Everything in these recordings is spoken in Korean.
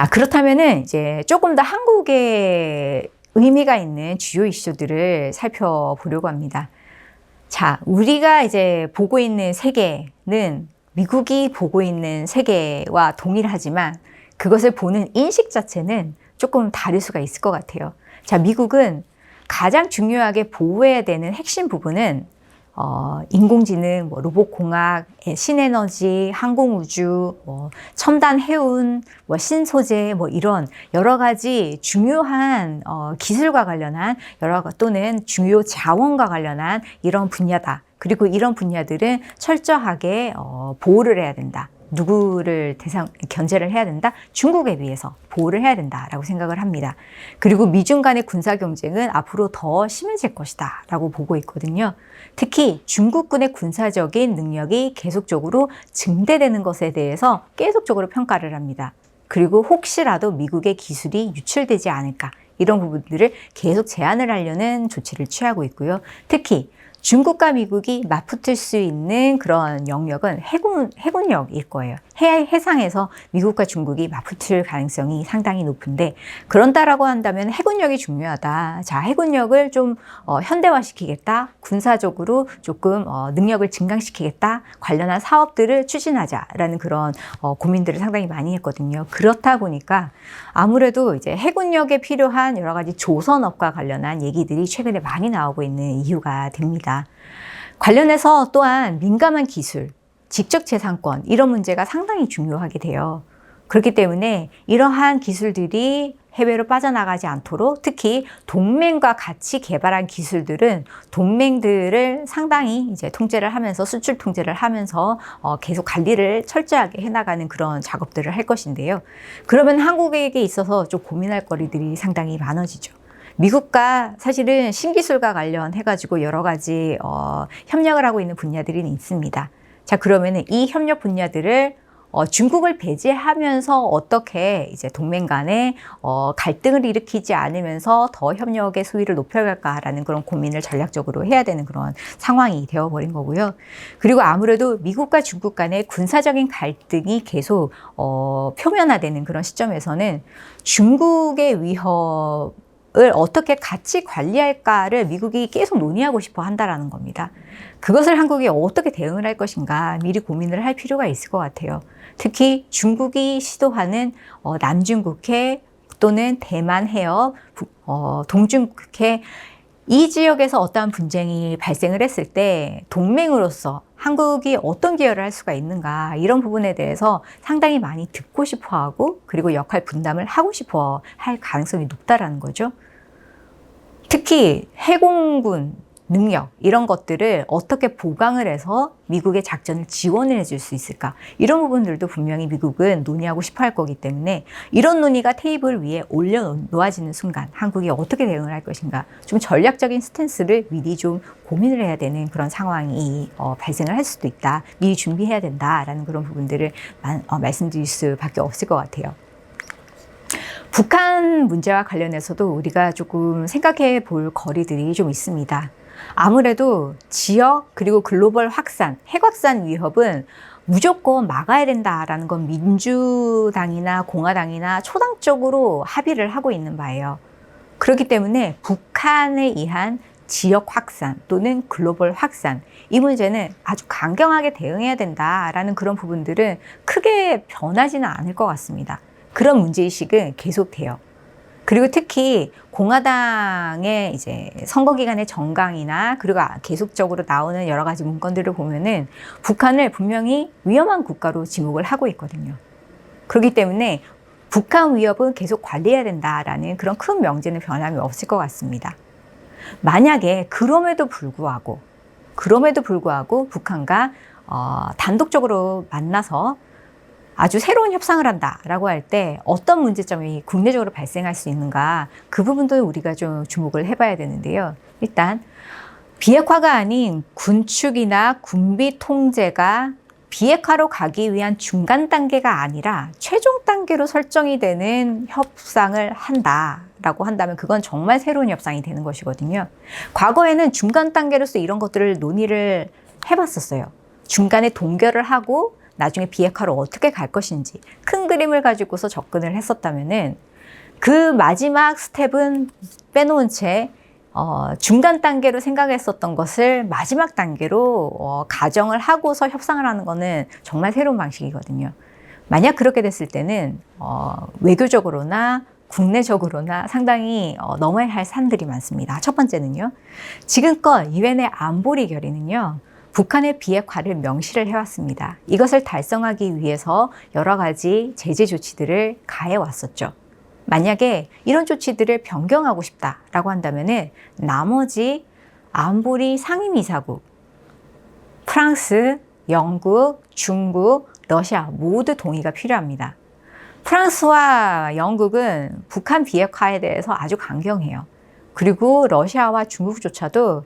자, 그렇다면은 이제 조금 더 한국의 의미가 있는 주요 이슈들을 살펴보려고 합니다. 자, 우리가 이제 보고 있는 세계는 미국이 보고 있는 세계와 동일하지만 그것을 보는 인식 자체는 조금 다를 수가 있을 것 같아요. 자, 미국은 가장 중요하게 보호해야 되는 핵심 부분은 어, 인공지능, 뭐 로봇공학, 예, 신에너지, 항공우주, 뭐 첨단 해운, 뭐 신소재, 뭐 이런 여러 가지 중요한 어, 기술과 관련한 여러 가- 또는 중요 자원과 관련한 이런 분야다. 그리고 이런 분야들은 철저하게 어, 보호를 해야 된다. 누구를 대상 견제를 해야 된다? 중국에 비해서 보호를 해야 된다라고 생각을 합니다. 그리고 미중 간의 군사 경쟁은 앞으로 더 심해질 것이다라고 보고 있거든요. 특히 중국군의 군사적인 능력이 계속적으로 증대되는 것에 대해서 계속적으로 평가를 합니다. 그리고 혹시라도 미국의 기술이 유출되지 않을까 이런 부분들을 계속 제한을 하려는 조치를 취하고 있고요. 특히 중국과 미국이 맞붙을 수 있는 그런 영역은 해군, 해군력일 거예요. 해, 해상에서 미국과 중국이 맞붙을 가능성이 상당히 높은데, 그런다라고 한다면 해군력이 중요하다. 자, 해군력을 좀 어, 현대화시키겠다. 군사적으로 조금 어, 능력을 증강시키겠다. 관련한 사업들을 추진하자라는 그런 어, 고민들을 상당히 많이 했거든요. 그렇다 보니까 아무래도 이제 해군력에 필요한 여러 가지 조선업과 관련한 얘기들이 최근에 많이 나오고 있는 이유가 됩니다. 관련해서 또한 민감한 기술, 직접 재산권 이런 문제가 상당히 중요하게 돼요. 그렇기 때문에 이러한 기술들이 해외로 빠져나가지 않도록 특히 동맹과 같이 개발한 기술들은 동맹들을 상당히 이제 통제를 하면서 수출 통제를 하면서 어, 계속 관리를 철저하게 해나가는 그런 작업들을 할 것인데요. 그러면 한국에게 있어서 좀 고민할 거리들이 상당히 많아지죠. 미국과 사실은 신기술과 관련해가지고 여러 가지 어, 협력을 하고 있는 분야들이 있습니다. 자, 그러면은 이 협력 분야들을 어, 중국을 배제하면서 어떻게 이제 동맹 간에 어, 갈등을 일으키지 않으면서 더 협력의 수위를 높여갈까라는 그런 고민을 전략적으로 해야 되는 그런 상황이 되어버린 거고요. 그리고 아무래도 미국과 중국 간의 군사적인 갈등이 계속 어, 표면화되는 그런 시점에서는 중국의 위협 을 어떻게 같이 관리할까를 미국이 계속 논의하고 싶어 한다라는 겁니다. 그것을 한국이 어떻게 대응을 할 것인가 미리 고민을 할 필요가 있을 것 같아요. 특히 중국이 시도하는 어, 남중국해 또는 대만 해협, 북- 어, 동중국해 이 지역에서 어떠한 분쟁이 발생을 했을 때 동맹으로서 한국이 어떤 기여를 할 수가 있는가 이런 부분에 대해서 상당히 많이 듣고 싶어 하고 그리고 역할 분담을 하고 싶어 할 가능성이 높다라는 거죠. 특히 해공군 능력 이런 것들을 어떻게 보강을 해서 미국의 작전을 지원을 해줄 수 있을까? 이런 부분들도 분명히 미국은 논의하고 싶어 할 거기 때문에 이런 논의가 테이블 위에 올려 놓아지는 순간 한국이 어떻게 대응을 할 것인가? 좀 전략적인 스탠스를 미리 좀 고민을 해야 되는 그런 상황이 어, 발생을 할 수도 있다. 미리 준비해야 된다라는 그런 부분들을 마- 어, 말씀드릴 수밖에 없을 것 같아요. 북한 문제와 관련해서도 우리가 조금 생각해 볼 거리들이 좀 있습니다. 아무래도 지역 그리고 글로벌 확산, 핵 확산 위협은 무조건 막아야 된다라는 건 민주당이나 공화당이나 초당적으로 합의를 하고 있는 바예요. 그렇기 때문에 북한에 의한 지역 확산 또는 글로벌 확산 이 문제는 아주 강경하게 대응해야 된다라는 그런 부분들은 크게 변하지는 않을 것 같습니다. 그런 문제의식은 계속돼요. 그리고 특히 공화당의 이제 선거 기간의 정강이나 그리고 계속적으로 나오는 여러 가지 문건들을 보면은 북한을 분명히 위험한 국가로 지목을 하고 있거든요. 그렇기 때문에 북한 위협은 계속 관리해야 된다라는 그런 큰 명제는 변함이 없을 것 같습니다. 만약에 그럼에도 불구하고 그럼에도 불구하고 북한과 어, 단독적으로 만나서 아주 새로운 협상을 한다라고 할 때 어떤 문제점이 국내적으로 발생할 수 있는가 그 부분도 우리가 좀 주목을 해봐야 되는데요. 일단 비핵화가 아닌 군축이나 군비 통제가 비핵화로 가기 위한 중간 단계가 아니라 최종 단계로 설정이 되는 협상을 한다 라고 한다면 그건 정말 새로운 협상이 되는 것이거든요. 과거에는 중간 단계로서 이런 것들을 논의를 해봤었어요. 중간에 동결을 하고 나중에 비핵화로 어떻게 갈 것인지 큰 그림을 가지고서 접근을 했었다면은 그 마지막 스텝은 빼놓은 채 어, 중간 단계로 생각했었던 것을 마지막 단계로 어, 가정을 하고서 협상을 하는 거는 정말 새로운 방식이거든요. 만약 그렇게 됐을 때는 어, 외교적으로나 국내적으로나 상당히 어, 넘어야 할 산들이 많습니다. 첫 번째는요. 지금껏 유엔의 안보리 결의는요. 북한의 비핵화를 명시를 해왔습니다. 이것을 달성하기 위해서 여러 가지 제재 조치들을 가해 왔었죠. 만약에 이런 조치들을 변경하고 싶다라고 한다면은 나머지 안보리 상임이사국 프랑스, 영국, 중국, 러시아 모두 동의가 필요합니다. 프랑스와 영국은 북한 비핵화에 대해서 아주 강경해요. 그리고 러시아와 중국조차도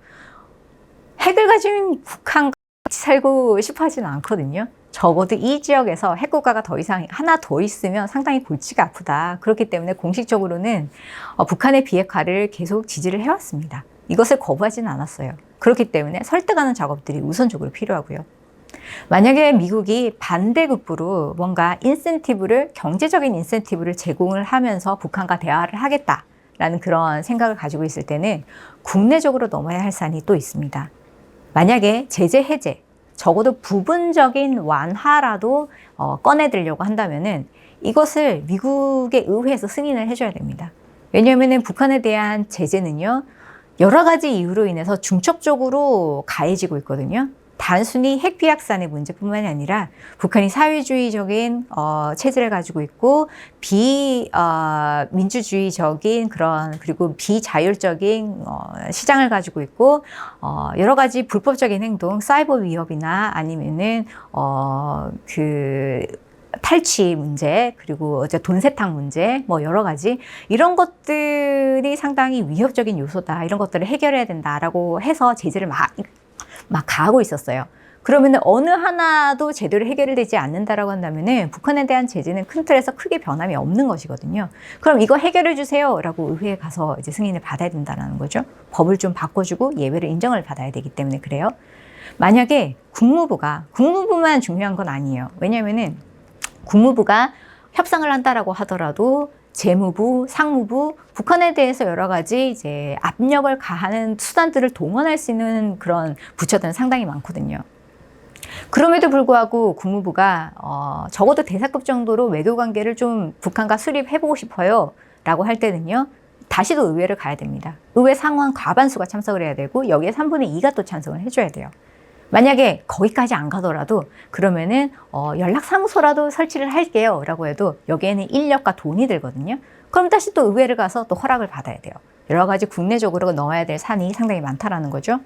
핵을 가진 북한과 같이 살고 싶어 하지는 않거든요. 적어도 이 지역에서 핵국가가 더 이상 하나 더 있으면 상당히 골치가 아프다. 그렇기 때문에 공식적으로는 어, 북한의 비핵화를 계속 지지를 해왔습니다. 이것을 거부하지는 않았어요. 그렇기 때문에 설득하는 작업들이 우선적으로 필요하고요. 만약에 미국이 반대급부로 뭔가 인센티브를 경제적인 인센티브를 제공을 하면서 북한과 대화를 하겠다라는 그런 생각을 가지고 있을 때는 국내적으로 넘어야 할 산이 또 있습니다. 만약에 제재 해제, 적어도 부분적인 완화라도 어, 꺼내들려고 한다면은 이것을 미국의 의회에서 승인을 해줘야 됩니다. 왜냐하면 북한에 대한 제재는요 여러 가지 이유로 인해서 중첩적으로 가해지고 있거든요. 단순히 핵 비확산의 문제뿐만이 아니라 북한이 사회주의적인 어, 체제를 가지고 있고 비민주주의적인 어, 그런 그리고 비자율적인 어, 시장을 가지고 있고 어, 여러 가지 불법적인 행동, 사이버 위협이나 아니면은 어, 그 탈취 문제 그리고 이제 돈 세탁 문제 뭐 여러 가지 이런 것들이 상당히 위협적인 요소다. 이런 것들을 해결해야 된다라고 해서 제재를 막 막 가하고 있었어요. 그러면 어느 하나도 제대로 해결되지 않는다라고 한다면은 북한에 대한 제재는 큰 틀에서 크게 변함이 없는 것이거든요. 그럼 이거 해결해 주세요라고 의회에 가서 이제 승인을 받아야 된다는 거죠. 법을 좀 바꿔주고 예외를 인정을 받아야 되기 때문에 그래요. 만약에 국무부가 국무부만 중요한 건 아니에요. 왜냐하면은 국무부가 협상을 한다라고 하더라도 재무부, 상무부, 북한에 대해서 여러 가지 이제 압력을 가하는 수단들을 동원할 수 있는 그런 부처들은 상당히 많거든요. 그럼에도 불구하고 국무부가 어, 적어도 대사급 정도로 외교 관계를 좀 북한과 수립해보고 싶어요. 라고 할 때는요. 다시 도 의회를 가야 됩니다. 의회 상원 과반수가 참석을 해야 되고 여기에 3분의 2가 또 찬성을 해줘야 돼요. 만약에 거기까지 안 가더라도 그러면은 어, 연락사무소라도 설치를 할게요 라고 해도 여기에는 인력과 돈이 들거든요. 그럼 다시 또 의회를 가서 또 허락을 받아야 돼요. 여러 가지 국내적으로 넣어야 될 산이 상당히 많다라는 거죠.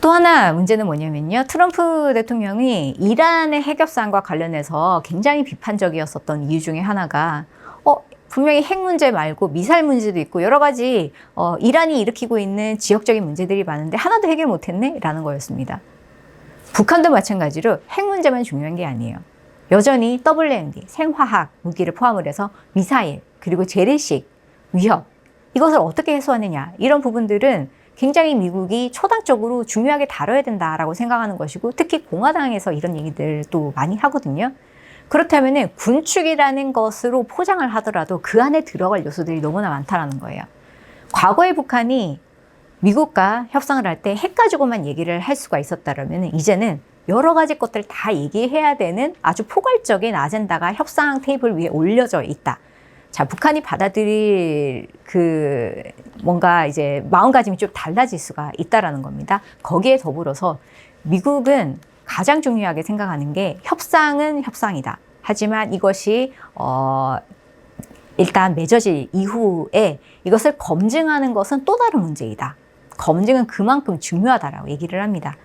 또 하나 문제는 뭐냐면요. 트럼프 대통령이 이란의 핵협상과 관련해서 굉장히 비판적이었었던 이유 중에 하나가 어, 분명히 핵 문제 말고 미사일 문제도 있고 여러 가지 어, 이란이 일으키고 있는 지역적인 문제들이 많은데 하나도 해결 못했네? 라는 거였습니다. 북한도 마찬가지로 핵 문제만 중요한 게 아니에요. 여전히 WMD, 생화학 무기를 포함을 해서 미사일, 그리고 재래식, 위협, 이것을 어떻게 해소하느냐, 이런 부분들은 굉장히 미국이 초당적으로 중요하게 다뤄야 된다라고 생각하는 것이고, 특히 공화당에서 이런 얘기들도 많이 하거든요. 그렇다면 군축이라는 것으로 포장을 하더라도 그 안에 들어갈 요소들이 너무나 많다라는 거예요. 과거의 북한이 미국과 협상을 할 때 핵 가지고만 얘기를 할 수가 있었다면 이제는 여러 가지 것들 다 얘기해야 되는 아주 포괄적인 아젠다가 협상 테이블 위에 올려져 있다. 자, 북한이 받아들일 그 뭔가 이제 마음가짐이 좀 달라질 수가 있다라는 겁니다. 거기에 더불어서 미국은 가장 중요하게 생각하는 게 협상은 협상이다. 하지만 이것이 어 일단 맺어질 이후에 이것을 검증하는 것은 또 다른 문제이다. 검증은 그만큼 중요하다라고 얘기를 합니다.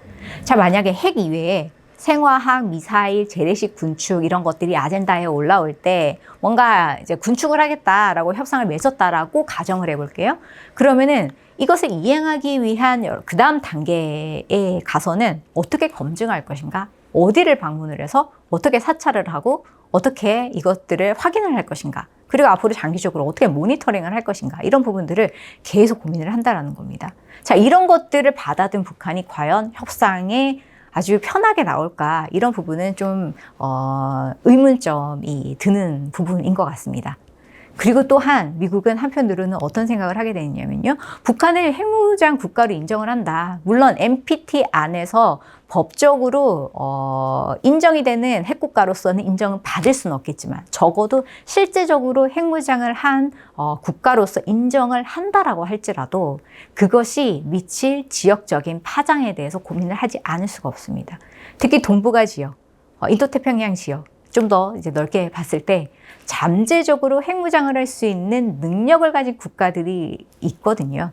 자, 만약에 핵 이외에 생화학, 미사일, 재래식 군축 이런 것들이 아젠다에 올라올 때 뭔가 이제 군축을 하겠다라고 협상을 맺었다라고 가정을 해볼게요. 그러면은 이것을 이행하기 위한 그 다음 단계에 가서는 어떻게 검증할 것인가? 어디를 방문을 해서 어떻게 사찰을 하고 어떻게 이것들을 확인을 할 것인가? 그리고 앞으로 장기적으로 어떻게 모니터링을 할 것인가? 이런 부분들을 계속 고민을 한다라는 겁니다. 자, 이런 것들을 받아든 북한이 과연 협상에 아주 편하게 나올까 이런 부분은 좀 어, 의문점이 드는 부분인 것 같습니다. 그리고 또한 미국은 한편으로는 어떤 생각을 하게 되냐면요. 북한을 핵무장 국가로 인정을 한다. 물론 NPT 안에서 법적으로 어, 인정이 되는 핵국가로서는 인정을 받을 수는 없겠지만 적어도 실제적으로 핵무장을 한 어, 국가로서 인정을 한다라고 할지라도 그것이 미칠 지역적인 파장에 대해서 고민을 하지 않을 수가 없습니다. 특히 동북아 지역, 어, 인도태평양 지역 좀 더 이제 넓게 봤을 때 잠재적으로 핵무장을 할 수 있는 능력을 가진 국가들이 있거든요.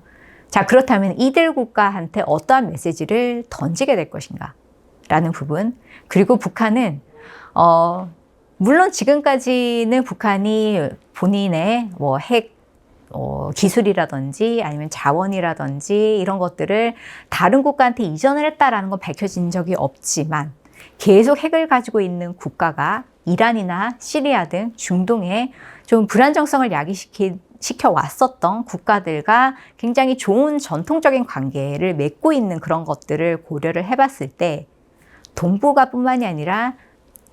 자, 그렇다면 이들 국가한테 어떠한 메시지를 던지게 될 것인가? 라는 부분. 그리고 북한은, 어, 물론 지금까지는 북한이 본인의 뭐 핵, 어, 기술이라든지 아니면 자원이라든지 이런 것들을 다른 국가한테 이전을 했다라는 건 밝혀진 적이 없지만 계속 핵을 가지고 있는 국가가 이란이나 시리아 등 중동에 좀 불안정성을 야기시키 시켜 왔었던 국가들과 굉장히 좋은 전통적인 관계를 맺고 있는 그런 것들을 고려를 해봤을 때 동북아 뿐만이 아니라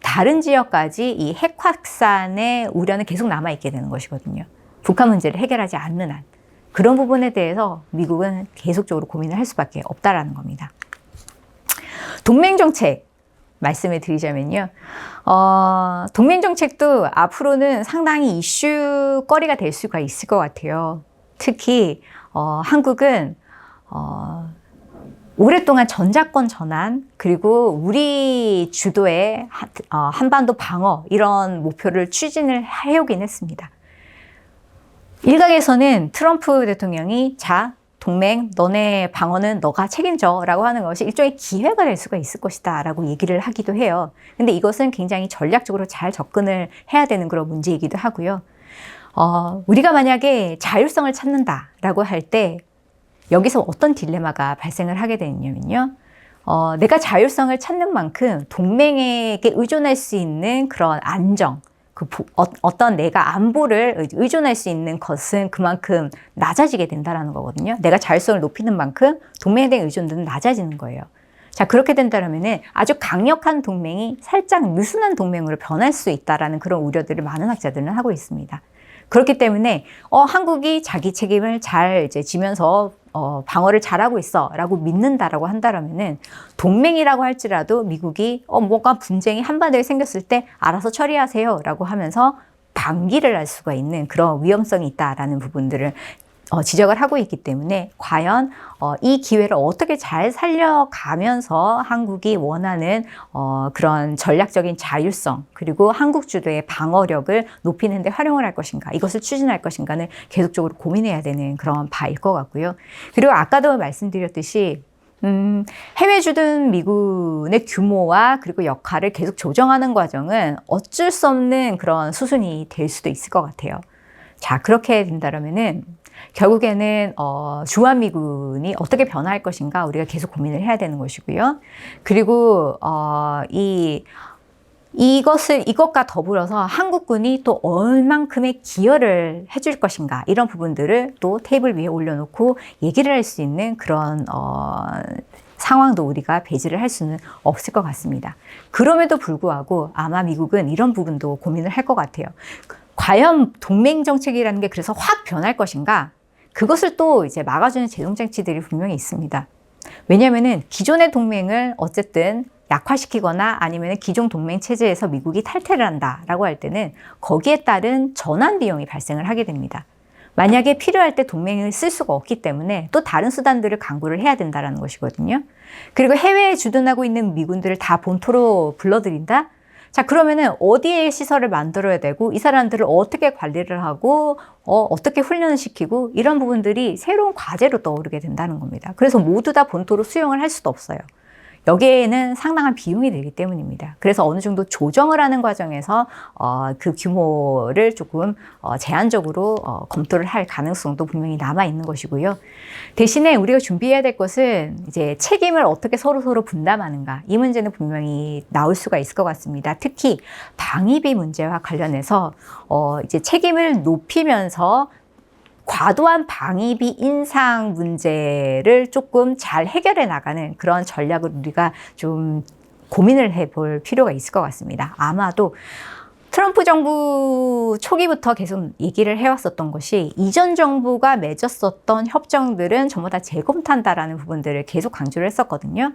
다른 지역까지 이 핵 확산의 우려는 계속 남아 있게 되는 것이거든요. 북한 문제를 해결하지 않는 한 그런 부분에 대해서 미국은 계속적으로 고민을 할 수밖에 없다라는 겁니다. 동맹 정책 말씀을 드리자면요. 어, 동맹 정책도 앞으로는 상당히 이슈거리가 될 수가 있을 것 같아요. 특히 어, 한국은 어, 오랫동안 전자권 전환 그리고 우리 주도의 한, 어, 한반도 방어 이런 목표를 추진을 해오긴 했습니다. 일각에서는 트럼프 대통령이 자 동맹 너네 방어는 너가 책임져 라고 하는 것이 일종의 기회가 될 수가 있을 것이다 라고 얘기를 하기도 해요. 근데 이것은 굉장히 전략적으로 잘 접근을 해야 되는 그런 문제이기도 하고요. 어, 우리가 만약에 자율성을 찾는다 라고 할 때 여기서 어떤 딜레마가 발생을 하게 되냐면요. 어, 내가 자율성을 찾는 만큼 동맹에게 의존할 수 있는 그런 안정, 그 어, 떤 내가 안보를 의존할 수 있는 것은 그만큼 낮아지게 된다라는 거거든요. 내가 자율성을 높이는 만큼 동맹에 대한 의존도는 낮아지는 거예요. 자, 그렇게 된다면은 아주 강력한 동맹이 살짝 느슨한 동맹으로 변할 수 있다라는 그런 우려들을 많은 학자들은 하고 있습니다. 그렇기 때문에 어, 한국이 자기 책임을 잘 이제 지면서 어, 방어를 잘하고 있어라고 믿는다라고 한다라면은 동맹이라고 할지라도 미국이 어, 뭔가 분쟁이 한반도에 생겼을 때 알아서 처리하세요라고 하면서 방기를 할 수가 있는 그런 위험성이 있다라는 부분들을 어, 지적을 하고 있기 때문에 과연 어, 이 기회를 어떻게 잘 살려가면서 한국이 원하는 어, 그런 전략적인 자율성 그리고 한국 주도의 방어력을 높이는 데 활용을 할 것인가 이것을 추진할 것인가는 계속적으로 고민해야 되는 그런 바일 것 같고요. 그리고 아까도 말씀드렸듯이 음, 해외 주둔 미군의 규모와 그리고 역할을 계속 조정하는 과정은 어쩔 수 없는 그런 수순이 될 수도 있을 것 같아요. 자, 그렇게 된다면은 결국에는 어, 주한미군이 어떻게 변화할 것인가 우리가 계속 고민을 해야 되는 것이고요. 그리고 어, 이 이것을 이것과 더불어서 한국군이 또 얼만큼의 기여를 해줄 것인가 이런 부분들을 또 테이블 위에 올려놓고 얘기를 할 수 있는 그런 어, 상황도 우리가 배제를 할 수는 없을 것 같습니다. 그럼에도 불구하고 아마 미국은 이런 부분도 고민을 할 것 같아요. 과연 동맹 정책이라는 게 그래서 확 변할 것인가? 그것을 또 이제 막아주는 제동 장치들이 분명히 있습니다. 왜냐면은 기존의 동맹을 어쨌든 약화시키거나 아니면 기존 동맹 체제에서 미국이 탈퇴를 한다라고 할 때는 거기에 따른 전환 비용이 발생을 하게 됩니다. 만약에 필요할 때 동맹을 쓸 수가 없기 때문에 또 다른 수단들을 강구를 해야 된다라는 것이거든요. 그리고 해외에 주둔하고 있는 미군들을 다 본토로 불러들인다? 자, 그러면은 어디에 시설을 만들어야 되고 이 사람들을 어떻게 관리를 하고 어, 어떻게 훈련을 시키고 이런 부분들이 새로운 과제로 떠오르게 된다는 겁니다. 그래서 모두 다 본토로 수용을 할 수도 없어요. 여기에는 상당한 비용이 들기 때문입니다. 그래서 어느 정도 조정을 하는 과정에서 어, 그 규모를 조금 어, 제한적으로 어, 검토를 할 가능성도 분명히 남아 있는 것이고요. 대신에 우리가 준비해야 될 것은 이제 책임을 어떻게 서로 서로 분담하는가 이 문제는 분명히 나올 수가 있을 것 같습니다. 특히 방위비 문제와 관련해서 어, 이제 책임을 높이면서 과도한 방위비 인상 문제를 조금 잘 해결해 나가는 그런 전략을 우리가 좀 고민을 해볼 필요가 있을 것 같습니다. 아마도 트럼프 정부 초기부터 계속 얘기를 해왔었던 것이 이전 정부가 맺었었던 협정들은 전부 다 재검토한다라는 부분들을 계속 강조를 했었거든요.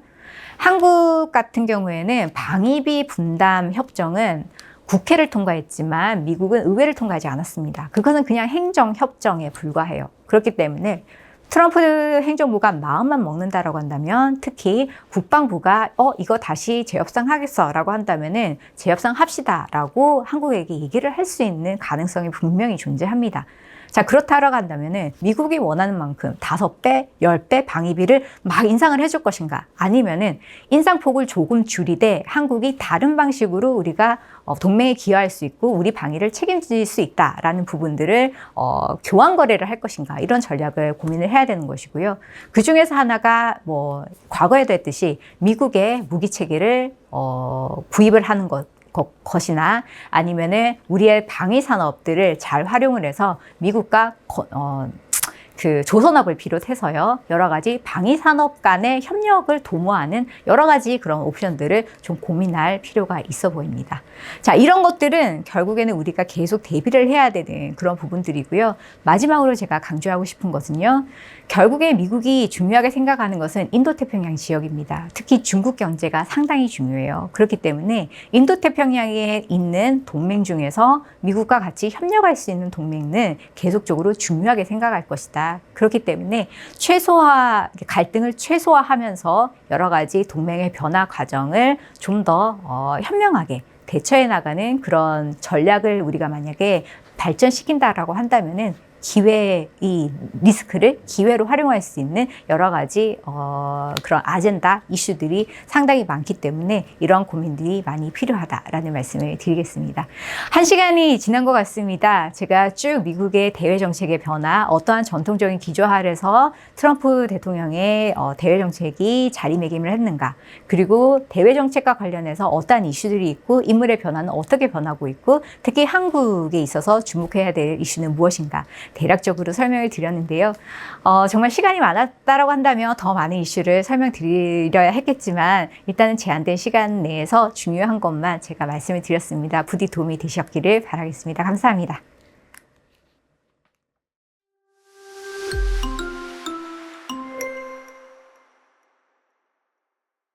한국 같은 경우에는 방위비 분담 협정은 국회를 통과했지만 미국은 의회를 통과하지 않았습니다. 그것은 그냥 행정 협정에 불과해요. 그렇기 때문에 트럼프 행정부가 마음만 먹는다라고 한다면 특히 국방부가 어 이거 다시 재협상 하겠어라고 한다면은 재협상 합시다라고 한국에게 얘기를 할 수 있는 가능성이 분명히 존재합니다. 자, 그렇다라고 한다면은 미국이 원하는 만큼 다섯 배, 열 배 방위비를 막 인상을 해줄 것인가? 아니면은 인상폭을 조금 줄이되 한국이 다른 방식으로 우리가 어, 동맹에 기여할 수 있고 우리 방위를 책임질 수 있다라는 부분들을 어, 교환 거래를 할 것인가? 이런 전략을 고민을 해야 되는 것이고요. 그 중에서 하나가 뭐 과거에도 했듯이 미국의 무기 체계를 어, 구입을 하는 것. 것- 것이나 아니면은 우리의 방위 산업들을 잘 활용을 해서 미국과 거- 어, 그 조선업을 비롯해서요 여러 가지 방위 산업 간의 협력을 도모하는 여러 가지 그런 옵션들을 좀 고민할 필요가 있어 보입니다. 자 이런 것들은 결국에는 우리가 계속 대비를 해야 되는 그런 부분들이고요. 마지막으로 제가 강조하고 싶은 것은요. 결국에 미국이 중요하게 생각하는 것은 인도태평양 지역입니다. 특히 중국 경제가 상당히 중요해요. 그렇기 때문에 인도태평양에 있는 동맹 중에서 미국과 같이 협력할 수 있는 동맹은 계속적으로 중요하게 생각할 것이다. 그렇기 때문에 최소화, 갈등을 최소화하면서 여러 가지 동맹의 변화 과정을 좀 더 어, 현명하게 대처해 나가는 그런 전략을 우리가 만약에 발전시킨다라고 한다면은 기회 이 리스크를 기회로 활용할 수 있는 여러 가지 어, 그런 아젠다 이슈들이 상당히 많기 때문에 이러한 고민들이 많이 필요하다라는 말씀을 드리겠습니다. 한 시간이 지난 것 같습니다. 제가 쭉 미국의 대외 정책의 변화, 어떠한 전통적인 기조 아래서 트럼프 대통령의 어, 대외 정책이 자리매김을 했는가, 그리고 대외 정책과 관련해서 어떠한 이슈들이 있고 인물의 변화는 어떻게 변하고 있고 특히 한국에 있어서 주목해야 될 이슈는 무엇인가 대략적으로 설명을 드렸는데요. 어, 정말 시간이 많았다라고 한다면 더 많은 이슈를 설명드려야 했겠지만 일단은 제한된 시간 내에서 중요한 것만 제가 말씀을 드렸습니다. 부디 도움이 되셨기를 바라겠습니다. 감사합니다.